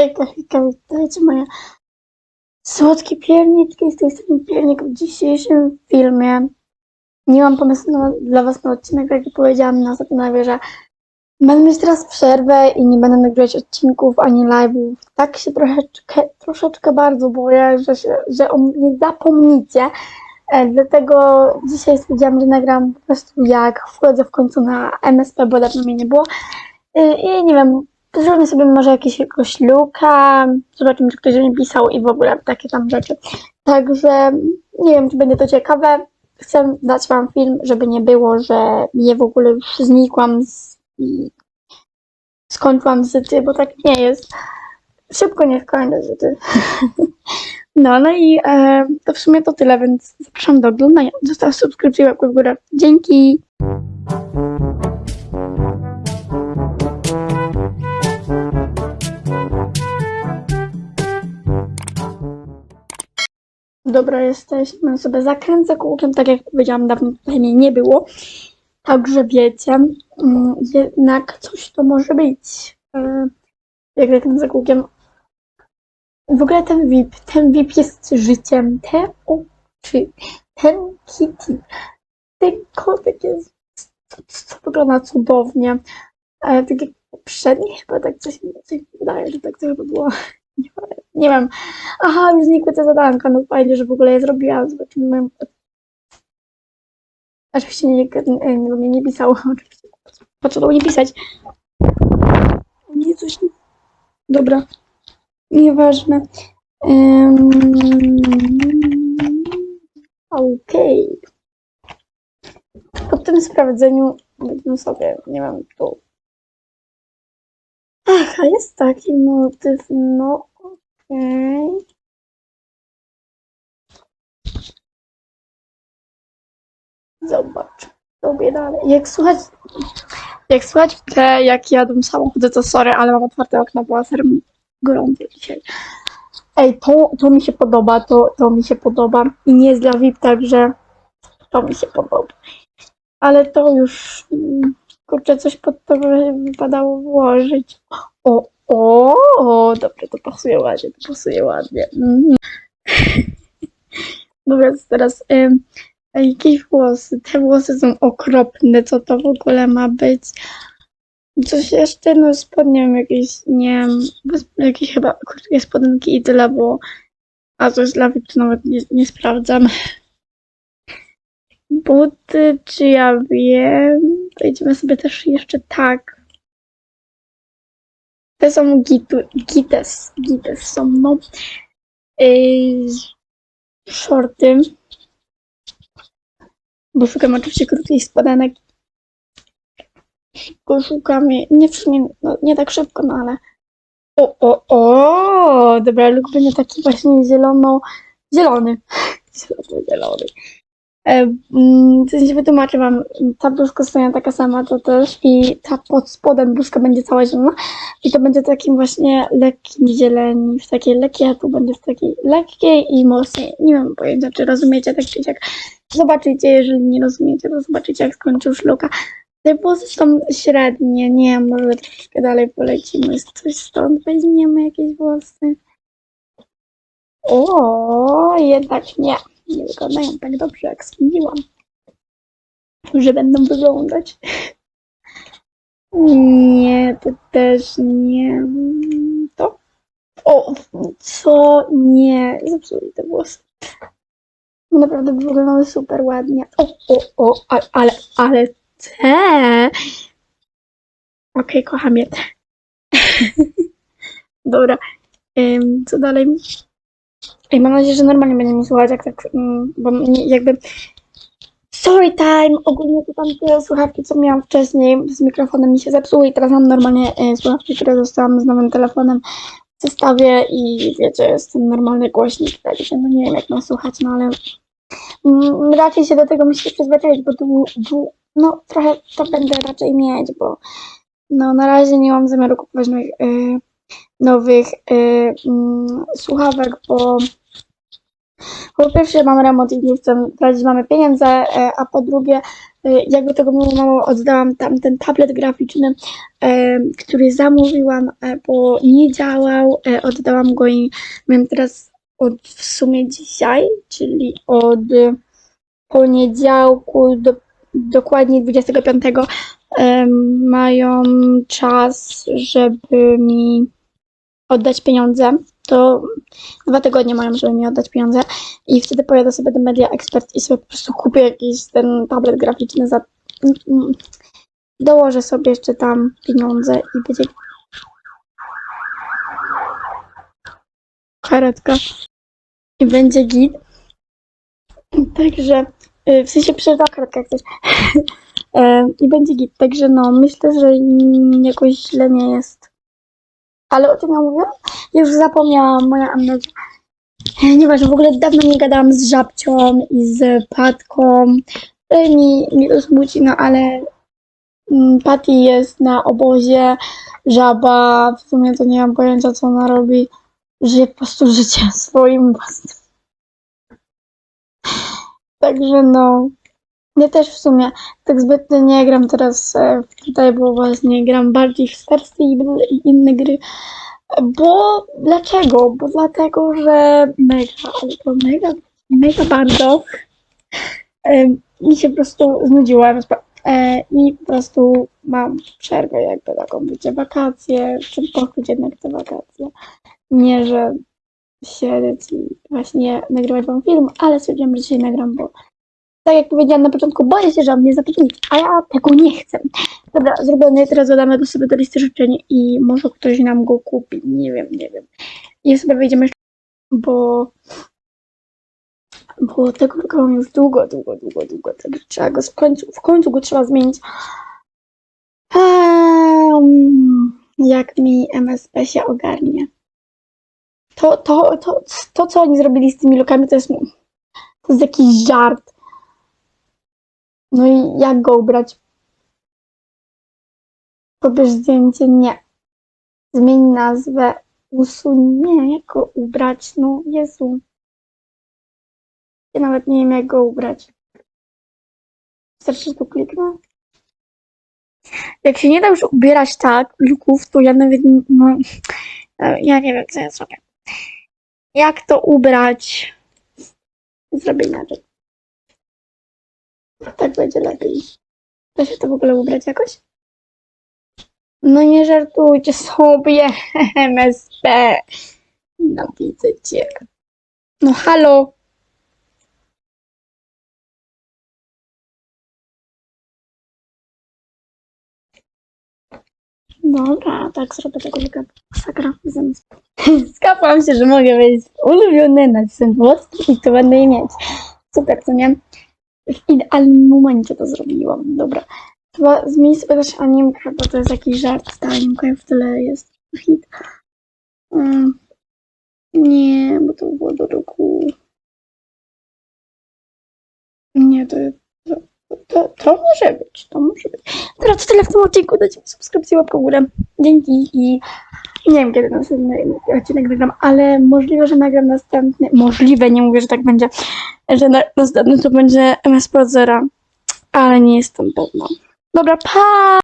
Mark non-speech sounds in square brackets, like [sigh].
Hejka, hejka, witajcie moje słodkie pierniczki z tej strony piernik w dzisiejszym filmie. Nie mam pomysłu na, dla was na odcinek, jak powiedziałam na ostatnim live, że będę mieć teraz przerwę i nie będę nagrywać odcinków ani live'ów. Tak się troszeczkę, troszeczkę bardzo boję, że, się, że o mnie zapomnicie. E, Dlatego dzisiaj stwierdziłam, że nagram po prostu jak wchodzę w końcu na MSP, bo dawno mnie nie było. Y, I nie wiem, zrobimy sobie może jakiegoś luka, zobaczymy, czy ktoś mi pisał i w ogóle takie tam rzeczy. Także nie wiem, czy będzie to ciekawe. Chcę dać wam film, żeby nie było, że je w ogóle już znikłam z, skończyłam z żyty, bo tak nie jest. Szybko nie skończę żyty. [laughs] No, no i e, to w sumie to tyle, więc zapraszam do oglądania. Zostaw subskrypcję, łapkę w górę. Dzięki! Dobra, jesteśmy. Sobie zakręcę kółkiem, tak jak powiedziałam, dawno tutaj mnie nie było. Także wiecie, mm, jednak coś to może być. E, Jak zakręcę kółkiem. W ogóle ten VIP, ten VIP jest życiem. Te oczy, ten kitty, ten kotek jest, co, wygląda cudownie. E, tak jak poprzedni chyba tak coś, mi wydaje, że tak to chyba było. [laughs] Nie, nie wiem. Aha, już znikły te zadanka, no fajnie, że w ogóle je zrobiłam. Zobaczymy. Oczywiście nikt nie, nie, mnie nie pisał. Oczywiście. Po co było nie pisać? Nie, coś nie... Dobra. Nieważne. Um, Okej. Po tym sprawdzeniu będę sobie, nie wiem, tu. Ach, a jest taki motyw, no okej. Zobacz. Robię dalej. Jak słuchać, jak słuchać te, jak jadą samochody, to sorry, ale mam otwarte okno, bo serem gorąco dzisiaj. Ej, to, to mi się podoba, to, to mi się podoba. I nie jest dla VIP, także to mi się podoba. Ale to już, mm, kurczę, coś pod to wypadało włożyć. O, o, o, dobra, to pasuje ładnie, to pasuje ładnie. Mhm. [laughs] Teraz ym, a jakieś włosy. Te włosy są okropne. Co to w ogóle ma być? Coś jeszcze, no spodnie jakieś, nie wiem, jakieś chyba krótkie spodenki i tyle, bo a jest dla VIP, to nawet nie, nie sprawdzam. Buty, czy ja wiem? To idziemy sobie też jeszcze tak. Te są gites, gites są, no. Yy, shorty bo szukam oczywiście krótkich spodenek. Szybko szukam, nie w no, nie tak szybko, no ale... O, o, o! Dobra, luk będzie taki właśnie zielono... Zielony. Zielono-zielony. [laughs] E, mm, w sensie wytłumaczę wam, ta bluzka stanie taka sama, to też i ta pod spodem bluzka będzie cała zielona i to będzie takim właśnie lekkim zieleni, w takiej lekkiej, a tu będzie w takiej lekkiej i mocniej. Nie mam pojęcia, czy rozumiecie tak czy siak. Zobaczycie, jeżeli nie rozumiecie, to zobaczycie, jak skończy już luka. Te włosy są średnie, nie, może troszeczkę dalej polecimy, coś stąd weźmiemy jakieś włosy. O, jednak nie, nie wyglądają tak dobrze, jak sądziłam, że będą wyglądać. Nie, to też nie. To? O, co? Nie, zepsuli te włosy. Naprawdę wyglądały super ładnie. O, o, o, ale, ale te. Okej, kocham je. [laughs] Dobra. Ym, co dalej? Ej, mam nadzieję, że normalnie będzie mi słuchać, jak tak, mm, bo mnie jakby... Story time! Ogólnie to tam te słuchawki, co miałam wcześniej z mikrofonem mi się zepsuły i teraz mam normalnie e, słuchawki, które zostałam z nowym telefonem w zestawie i wiecie, jest ten normalny głośnik, także no nie wiem jak mam słuchać, no ale mm, raczej się do tego muszę przyzwyczaić, bo tu, no trochę to będę raczej mieć, bo no na razie nie mam zamiaru kupować nowych, y, nowych y, mm, słuchawek, bo Po pierwsze mam remont i nie chcę tracić mamy pieniądze, e, a po drugie e, jakby tego mało, mało oddałam tam ten tablet graficzny, e, który zamówiłam, bo nie działał, oddałam go i mam teraz od w sumie dzisiaj, czyli od poniedziałku do dokładnie 25 em, mają czas, żeby mi oddać pieniądze. To dwa tygodnie mają, żeby mi oddać pieniądze i wtedy pojadę sobie do Media Expert i sobie po prostu kupię jakiś ten tablet graficzny za... Dołożę sobie jeszcze tam pieniądze i będzie karetka i będzie git. Także y, w sensie przerwa karetka jak coś. E, [laughs] I będzie git. Także no, myślę, że jakoś źle nie jest. Ale o czym ja mówiłam? Ja już zapomniałam, moja amnezja. Nieważne, w ogóle dawno nie gadałam z żabcią i z Patką. E, Mi, mi to smuci, no ale mm, Patty jest na obozie, żaba, w sumie to nie mam pojęcia, co ona robi. Żyje po prostu życie swoim własnym. Także no, ja też w sumie tak zbytnio nie gram teraz e, tutaj, bo właśnie gram bardziej w Starsy i, inne gry. Bo dlaczego? Bo dlatego, że mega, ale to mega, mega bardzo e, mi się po prostu znudziłem e, i po prostu mam przerwę jakby taką, wiecie, wakacje, chcę pochyć jednak te wakacje. Nie, że siedzieć i właśnie nagrywać wam film, ale stwierdziłam, że dzisiaj nagram, bo tak jak powiedziałam na początku, boję się, że on mnie zapytnie, a ja tego nie chcę. Dobra, zrobione, teraz dodamy do sobie do listy życzeń i może ktoś nam go kupi, nie wiem, nie wiem. I sobie wejdziemy jeszcze, bo bo tego mam już długo, długo, długo, długo, także trzeba go w końcu, w końcu go trzeba zmienić. Um, jak mi MSP się ogarnie. To, to, to, to, co oni zrobili z tymi lukami, to jest, to jest jakiś żart. No i jak go ubrać? Pobierz zdjęcie? Nie. Zmień nazwę. Usuń? Nie. Jak go ubrać? No Jezu. Ja nawet nie wiem, jak go ubrać. Wystarczy, że tu kliknę. Jak się nie da już ubierać tak luków, to ja nawet no, ja nie wiem, co ja zrobię. Jak to ubrać? Zrobię inaczej. Tak będzie lepiej. Da się to w ogóle ubrać jakoś? No nie żartujcie sobie, [laughs] MSP. No widzę cię. No halo. Dobra, tak zrobię tego lika sakra. Skapłam się, że mogę mieć ulubiony włosy i to będę je mieć. Super, co nie? W idealnym momencie to zrobiłam. Dobra. Chyba zmień sobie też animkę, bo to jest jakiś żart. Ta animka w tyle jest hit. Mm. Nie, bo to było do roku. Nie, to, to, to, to może być, to może być. Teraz to tyle w tym odcinku. Dajcie mi subskrypcję, łapkę w górę. Dzięki i nie wiem, kiedy następny odcinek nagram, ale możliwe, że nagram następny. Możliwe, nie mówię, że tak będzie, że na, następny to będzie MSP od zera, ale nie jestem pewna. Dobra, pa!